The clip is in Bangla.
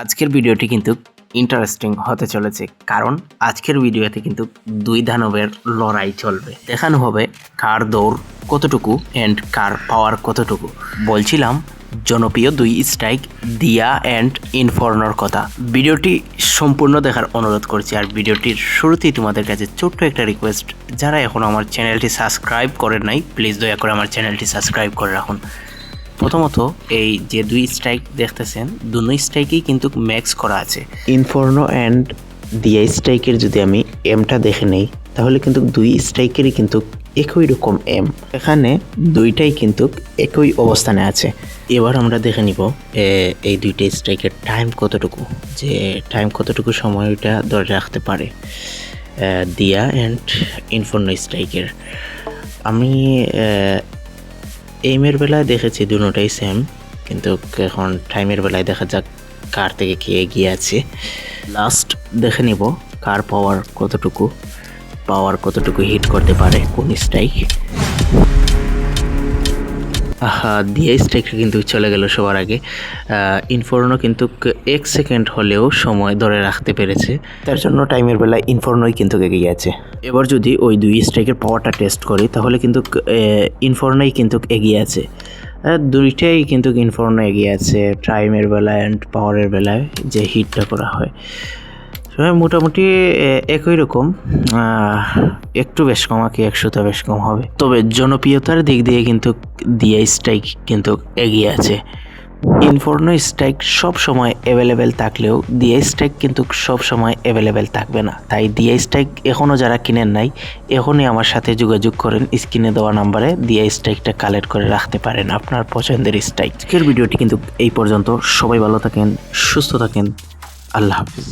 আজকের ভিডিওটি কিন্তু ইন্টারেস্টিং হতে চলেছে, কারণ আজকের ভিডিওতে কিন্তু দুই দানবের লড়াই চলবে। দেখানো হবে কার দৌড় কতটুকু অ্যান্ড কার পাওয়ার কতটুকু। বলছিলাম, জনপ্রিয় দুই স্ট্রাইক দিয়া অ্যান্ড ইনফর্নর কথা। ভিডিওটি সম্পূর্ণ দেখার অনুরোধ করছি, আর ভিডিওটির শুরুতেই তোমাদের কাছে ছোট্ট একটা রিকোয়েস্ট যারা এখনও আমার চ্যানেলটি সাবস্ক্রাইব করেন নাই প্লিজ দয়া করে আমার চ্যানেলটি সাবস্ক্রাইব করে রাখুন। প্রথমত এই যে দুই স্ট্রাইক দেখতেছেন দুই স্ট্রাইকেই কিন্তু ম্যাক্স করা আছে। ইনফর্নো অ্যান্ড ডিআই স্ট্রাইকের যদি আমি এমটা দেখে নেই, তাহলে কিন্তু দুই স্ট্রাইকেরই কিন্তু একই রকম এম এখানে দুইটাই কিন্তু একই অবস্থানে আছে। এবার আমরা দেখে নিব এই দুইটা স্ট্রাইকের টাইম কতটুকু, যে টাইম কতটুকু সময়টা ধরে রাখতে পারে। দিয়া অ্যান্ড ইনফর্নো স্ট্রাইকের আমি এইমের বেলায় দেখেছি দুটোটাই সেম কিন্তু এখন টাইমের বেলায় দেখা যাক কার থেকে কে এগিয়ে আছে। লাস্ট দেখে নিব কার পাওয়ার কতটুকু পাওয়ার কতটুকু হিট করতে পারে, কোন স্ট্রাইক দিয়ে স্ট্রাইকটা কিন্তু চলে গেল সবার আগে। ইনফর্নো কিন্তু এক সেকেন্ড হলেও সময় ধরে রাখতে পেরেছে। তার জন্য টাইমের বেলায় ইনফর্নোই কিন্তু এগিয়ে আছে এবার যদি ওই দুই স্ট্রাইকের পাওয়ারটা টেস্ট করি তাহলে কিন্তু ইনফর্নোই কিন্তু এগিয়ে আছে। দুইটাই কিন্তু ইনফর্নো এগিয়ে আছে টাইমের বেলায় অ্যান্ড পাওয়ারের বেলায় যে হিটটা করা হয়। সবাই মোটামুটি একই রকম। একটু বেশ কম আঁকি একশোটা বেশ কম হবে। তবে জনপ্রিয়তার দিক দিয়ে কিন্তু দিয়া স্ট্রাইক কিন্তু এগিয়ে আছে। ইনফর্নো স্ট্রাইক সব সময় অ্যাভেলেবেল থাকলেও দিয়া স্ট্রাইক কিন্তু সব সময় অ্যাভেলেবেল থাকবে না। তাই দিয়া স্ট্রাইক এখনও যারা কিনেন নাই, এখনই আমার সাথে যোগাযোগ করেন। স্ক্রিনে দেওয়া নাম্বারে দিয়া স্ট্রাইকটা কালেক্ট করে রাখতে পারেন আপনার পছন্দের স্ট্রাইক আজকের ভিডিওটি কিন্তু এই পর্যন্ত। সবাই ভালো থাকেন, সুস্থ থাকেন। আল্লাহ হাফিজ।